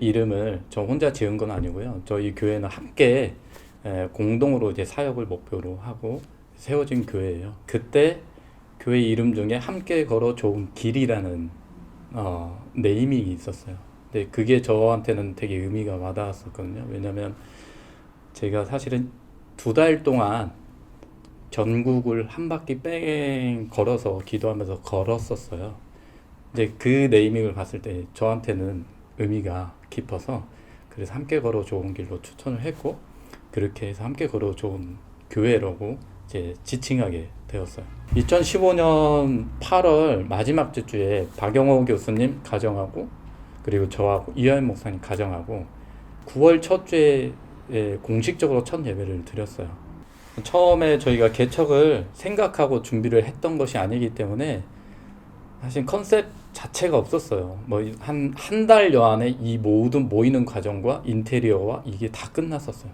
이름을 저 혼자 지은 건 아니고요. 저희 교회는 함께 에, 공동으로 이제 사역을 목표로 하고 세워진 교회예요. 그때 교회 이름 중에 함께 걸어 좋은 길이라는 어, 네이밍이 있었어요. 근데 그게 저한테는 되게 의미가 와닿았었거든요. 왜냐면 제가 사실은 두 달 동안 전국을 한 바퀴 뺑 걸어서 기도하면서 걸었었어요. 이제 그 네이밍을 봤을 때 저한테는 의미가 깊어서 그래서 함께 걸어 좋은 길로 추천을 했고 그렇게 해서 함께 걸어 좋은 교회라고 이제 지칭하게 되었어요. 2015년 8월 마지막 주에 박영호 교수님 가정하고 그리고 저하고 이하연 목사님 가정하고 9월 첫 주에 예, 공식적으로 첫 예배를 드렸어요. 처음에 저희가 개척을 생각하고 준비를 했던 것이 아니기 때문에 사실 컨셉 자체가 없었어요. 뭐 한 한 달여 안에 이 모든 모이는 과정과 인테리어와 이게 다 끝났었어요.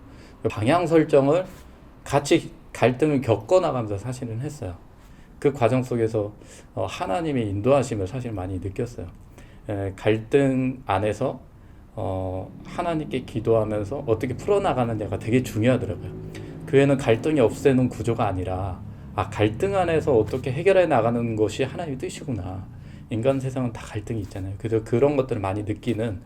방향 설정을 같이 갈등을 겪어 나가면서 사실은 했어요. 그 과정 속에서 어, 하나님의 인도하심을 사실 많이 느꼈어요. 에, 갈등 안에서 어, 하나님께 기도하면서 어떻게 풀어나가느냐가 되게 중요하더라고요. 교회는 갈등이 없애는 구조가 아니라 아 갈등 안에서 어떻게 해결해 나가는 것이 하나님의 뜻이구나. 인간 세상은 다 갈등이 있잖아요. 그래서 그런 것들을 많이 느끼는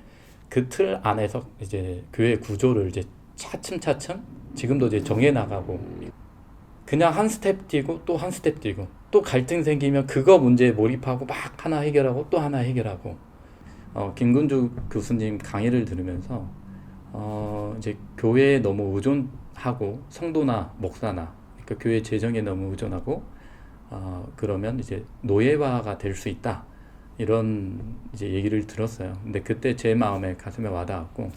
그 틀 안에서 이제 교회 구조를 이제 차츰차츰 지금도 이제 정해 나가고 그냥 한 스텝 뛰고 또 한 스텝 뛰고 또 갈등 생기면 그거 문제에 몰입하고 막 하나 해결하고 또 하나 해결하고 어, 김근주 교수님 강의를 들으면서 어, 이제 교회에 너무 의존하고 성도나 목사나 그러니까 교회 재정에 너무 의존하고 어, 그러면 이제 노예화가 될 수 있다 이런 이제 얘기를 들었어요. 근데 그때 제 마음에 가슴에 와닿았고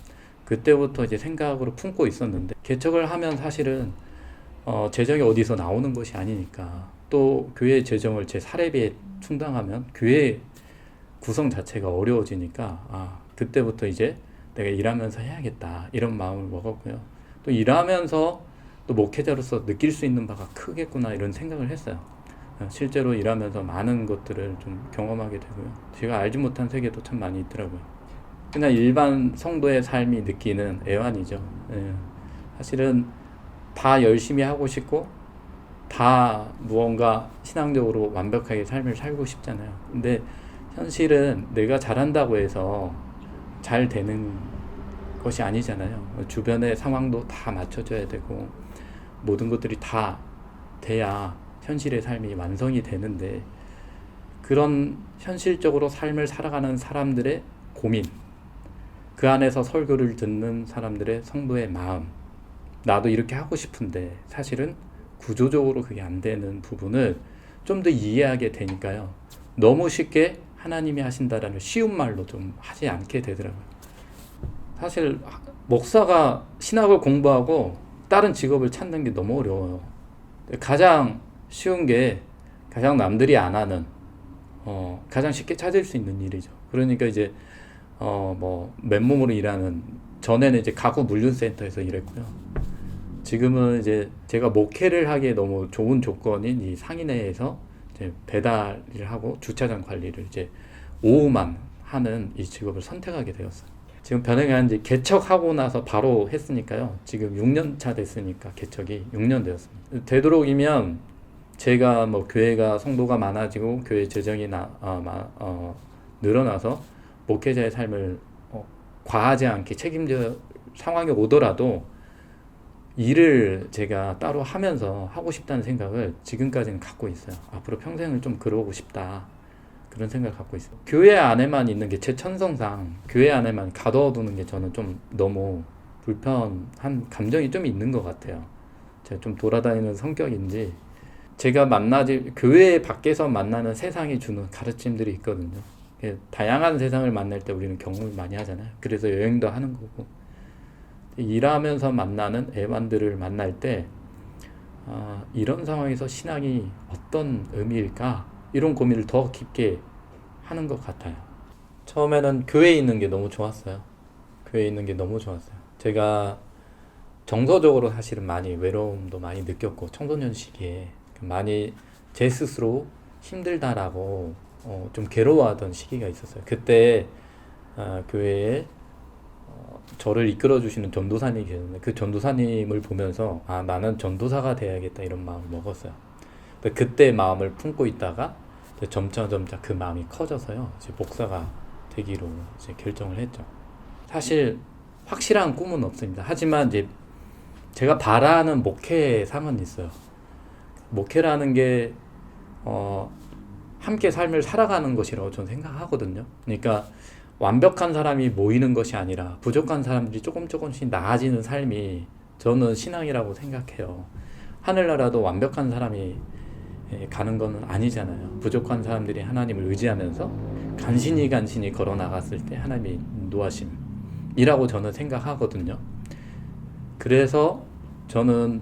그때부터 이제 생각으로 품고 있었는데 개척을 하면 사실은 어, 재정이 어디서 나오는 것이 아니니까 또 교회 재정을 제 사례비에 충당하면 교회 구성 자체가 어려워지니까 아 그때부터 이제 내가 일하면서 해야겠다 이런 마음을 먹었고요. 또 일하면서 또 목회자로서 느낄 수 있는 바가 크겠구나 이런 생각을 했어요. 어, 실제로 일하면서 많은 것들을 좀 경험하게 되고요. 제가 알지 못한 세계도 참 많이 있더라고요. 그냥 일반 성도의 삶이 느끼는 애환이죠. 예. 사실은 다 열심히 하고 싶고 다 무언가 신앙적으로 완벽하게 삶을 살고 싶잖아요. 근데 현실은 내가 잘한다고 해서 잘 되는 것이 아니잖아요. 주변의 상황도 다 맞춰줘야 되고 모든 것들이 다 돼야 현실의 삶이 완성이 되는데 그런 현실적으로 삶을 살아가는 사람들의 고민, 그 안에서 설교를 듣는 사람들의 성도의 마음, 나도 이렇게 하고 싶은데 사실은 구조적으로 그게 안 되는 부분을 좀 더 이해하게 되니까요. 너무 쉽게 하나님이 하신다라는 쉬운 말로 좀 하지 않게 되더라고요. 사실 목사가 신학을 공부하고 다른 직업을 찾는 게 너무 어려워요. 가장 쉬운 게 가장 남들이 안 하는 어, 가장 쉽게 찾을 수 있는 일이죠. 그러니까 이제 어, 뭐 맨몸으로 일하는 전에는 이제 가구 물류센터에서 일했고요. 지금은 이제 제가 목회를 하기에 너무 좋은 조건인 이 상인회에서 이제 배달을 하고 주차장 관리를 이제 오후만 하는 이 직업을 선택하게 되었어요. 지금 변형한 지 개척하고 나서 바로 했으니까요. 지금 6년 차 됐으니까 개척이 6년 되었습니다. 되도록이면 제가 뭐 교회가 성도가 많아지고 교회 재정이 나, 어, 마, 어, 늘어나서 목회자의 삶을 어, 과하지 않게 책임져 상황이 오더라도 일을 제가 따로 하면서 하고 싶다는 생각을 지금까지는 갖고 있어요. 앞으로 평생을 좀 그러고 싶다. 그런 생각을 갖고 있어요. 교회 안에만 있는 게 제 천성상 교회 안에만 가둬두는 게 저는 좀 너무 불편한 감정이 좀 있는 것 같아요. 제가 좀 돌아다니는 성격인지 제가 만나지 교회 밖에서 만나는 세상이 주는 가르침들이 있거든요. 예, 다양한 세상을 만날 때 우리는 경험을 많이 하잖아요. 그래서 여행도 하는 거고 일하면서 만나는 애완들을 만날 때 아, 이런 상황에서 신앙이 어떤 의미일까 이런 고민을 더 깊게 하는 것 같아요. 처음에는 교회에 있는 게 너무 좋았어요. 교회에 있는 게 너무 좋았어요. 제가 정서적으로 사실은 많이 외로움도 많이 느꼈고 청소년 시기에 많이 제 스스로 힘들다라고 어, 좀 괴로워하던 시기가 있었어요. 그때 어, 교회에 어, 저를 이끌어 주시는 전도사님이 계셨는데 그 전도사님을 보면서 아 나는 전도사가 돼야겠다 이런 마음을 먹었어요. 그때 마음을 품고 있다가 점차 점차 그 마음이 커져서요. 이제 목사가 되기로 이제 결정을 했죠. 사실 확실한 꿈은 없습니다. 하지만 이제 제가 바라는 목회상은 있어요. 목회라는 게 어, 함께 삶을 살아가는 것이라고 저는 생각하거든요. 그러니까 완벽한 사람이 모이는 것이 아니라 부족한 사람들이 조금 조금씩 나아지는 삶이 저는 신앙이라고 생각해요. 하늘나라도 완벽한 사람이 예, 가는 것은 아니잖아요. 부족한 사람들이 하나님을 의지하면서 간신히 간신히 걸어 나갔을 때 하나님의 인도하심이라고 저는 생각하거든요. 그래서 저는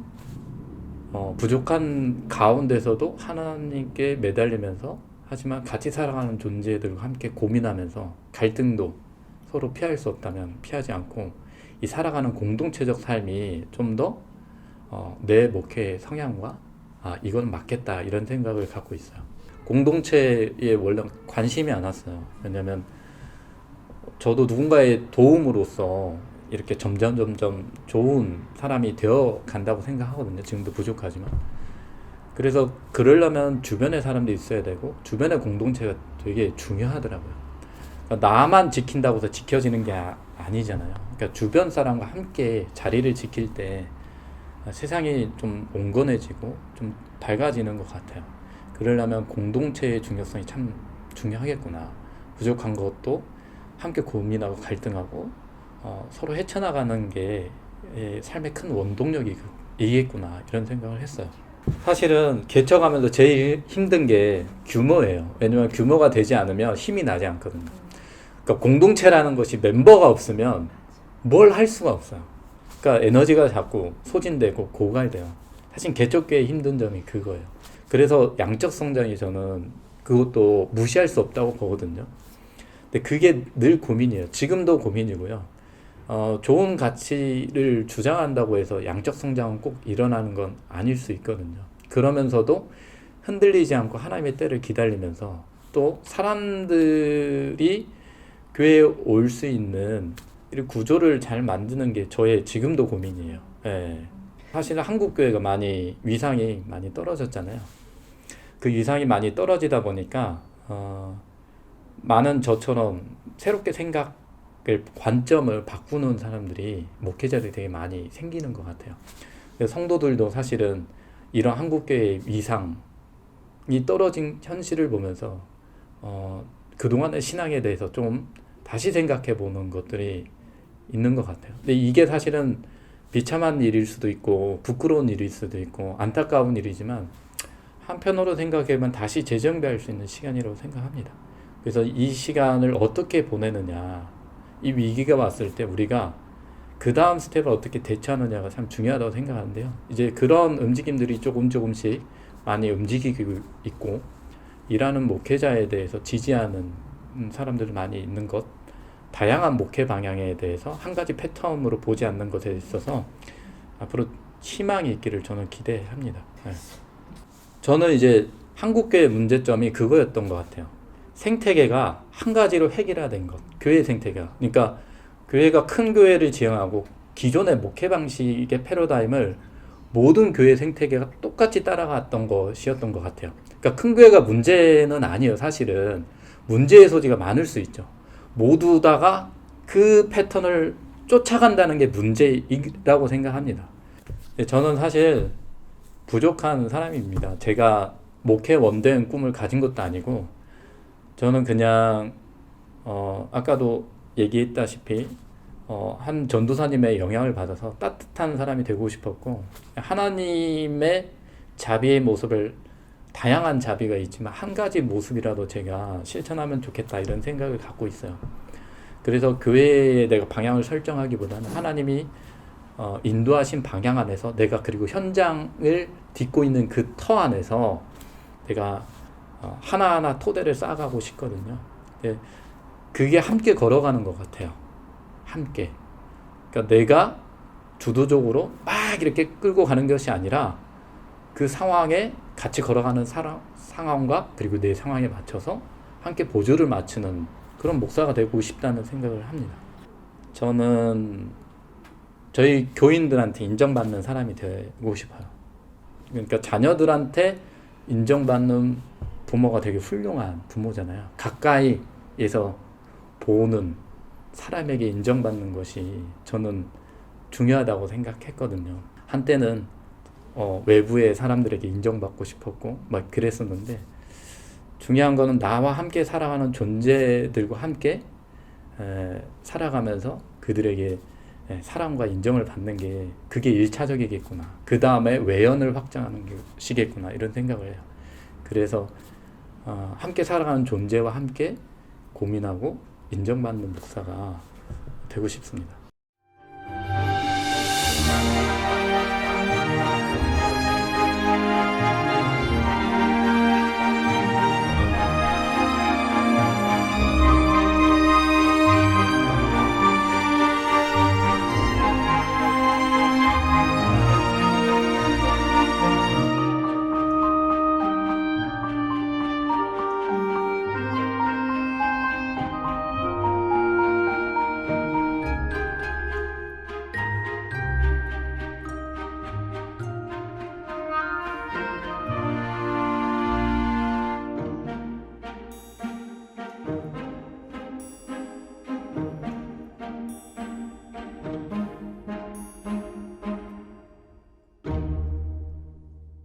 어, 부족한 가운데서도 하나님께 매달리면서 하지만 같이 살아가는 존재들과 함께 고민하면서 갈등도 서로 피할 수 없다면 피하지 않고 이 살아가는 공동체적 삶이 좀더 어, 내 목회의 성향과 아, 이건 맞겠다 이런 생각을 갖고 있어요. 공동체에 원래 관심이 안 왔어요. 왜냐면 저도 누군가의 도움으로써 이렇게 점점 점점 좋은 사람이 되어 간다고 생각하거든요. 지금도 부족하지만. 그래서 그러려면 주변에 사람들이 있어야 되고 주변의 공동체가 되게 중요하더라고요. 그러니까 나만 지킨다고 해서 지켜지는 게 아, 아니잖아요. 그러니까 주변 사람과 함께 자리를 지킬 때 세상이 좀 온건해지고 좀 밝아지는 것 같아요. 그러려면 공동체의 중요성이 참 중요하겠구나. 부족한 것도 함께 고민하고 갈등하고 어, 서로 헤쳐나가는 게 예, 삶의 큰 원동력이겠구나 이런 생각을 했어요. 사실은 개척하면서 제일 힘든 게 규모예요. 왜냐면 규모가 되지 않으면 힘이 나지 않거든요. 그러니까 공동체라는 것이 멤버가 없으면 뭘 할 수가 없어요. 그러니까 에너지가 자꾸 소진되고 고갈돼요. 사실 개척교의 힘든 점이 그거예요. 그래서 양적 성장이 저는 그것도 무시할 수 없다고 보거든요. 근데 그게 늘 고민이에요. 지금도 고민이고요. 어, 좋은 가치를 주장한다고 해서 양적 성장은 꼭 일어나는 건 아닐 수 있거든요. 그러면서도 흔들리지 않고 하나님의 때를 기다리면서 또 사람들이 교회에 올 수 있는 이 구조를 잘 만드는 게 저의 지금도 고민이에요. 예. 사실 한국 교회가 많이 위상이 많이 떨어졌잖아요. 그 위상이 많이 떨어지다 보니까 어, 많은 저처럼 새롭게 생각을 관점을 바꾸는 사람들이 목회자들이 되게 많이 생기는 것 같아요. 성도들도 사실은 이런 한국 교회의 위상이 떨어진 현실을 보면서 어, 그동안의 신앙에 대해서 좀 다시 생각해 보는 것들이 있는 것 같아요. 근데 이게 사실은 비참한 일일 수도 있고 부끄러운 일일 수도 있고 안타까운 일이지만 한편으로 생각해보면 다시 재정비할 수 있는 시간이라고 생각합니다. 그래서 이 시간을 어떻게 보내느냐, 이 위기가 왔을 때 우리가 그 다음 스텝을 어떻게 대처하느냐가 참 중요하다고 생각하는데요. 이제 그런 움직임들이 조금 조금씩 많이 움직이고 있고, 일하는 목회자에 대해서 지지하는 사람들이 많이 있는 것, 다양한 목회 방향에 대해서 한 가지 패턴으로 보지 않는 것에 있어서 앞으로 희망이 있기를 저는 기대합니다. 네. 저는 이제 한국교회 문제점이 그거였던 것 같아요. 생태계가 한 가지로 획일화된 것. 교회 생태계가. 그러니까 교회가 큰 교회를 지향하고 기존의 목회 방식의 패러다임을 모든 교회 생태계가 똑같이 따라갔던 것이었던 것 같아요. 그러니까 큰 교회가 문제는 아니에요. 사실은 문제의 소지가 많을 수 있죠. 모두 다가 그 패턴을 쫓아간다는 게 문제이라고 생각합니다. 저는 사실 부족한 사람입니다. 제가 목회 원된 꿈을 가진 것도 아니고 저는 그냥 어, 아까도 얘기했다시피 어, 한 전도사님의 영향을 받아서 따뜻한 사람이 되고 싶었고 하나님의 자비의 모습을 다양한 자비가 있지만 한 가지 모습이라도 제가 실천하면 좋겠다 이런 생각을 갖고 있어요. 그래서 교회에 내가 방향을 설정하기보다는 하나님이 어, 인도하신 방향 안에서 내가 그리고 현장을 딛고 있는 그 터 안에서 내가 어, 하나하나 토대를 쌓아가고 싶거든요. 예, 그게 함께 걸어가는 것 같아요. 함께. 그러니까 내가 주도적으로 막 이렇게 끌고 가는 것이 아니라 그 상황에 같이 걸어가는 사람, 상황과 그리고 내 상황에 맞춰서 함께 보조를 맞추는 그런 목사가 되고 싶다는 생각을 합니다. 저는 저희 교인들한테 인정받는 사람이 되고 싶어요. 그러니까 자녀들한테 인정받는 부모가 되게 훌륭한 부모잖아요. 가까이에서 보는 사람에게 인정받는 것이 저는 중요하다고 생각했거든요. 한때는 어, 외부의 사람들에게 인정받고 싶었고 막 그랬었는데 중요한 거는 나와 함께 살아가는 존재들과 함께 에, 살아가면서 그들에게 에, 사랑과 인정을 받는 게 그게 일차적이겠구나. 그 다음에 외연을 확장하는 것이겠구나 이런 생각을 해요. 그래서 어, 함께 살아가는 존재와 함께 고민하고 인정받는 목사가 되고 싶습니다.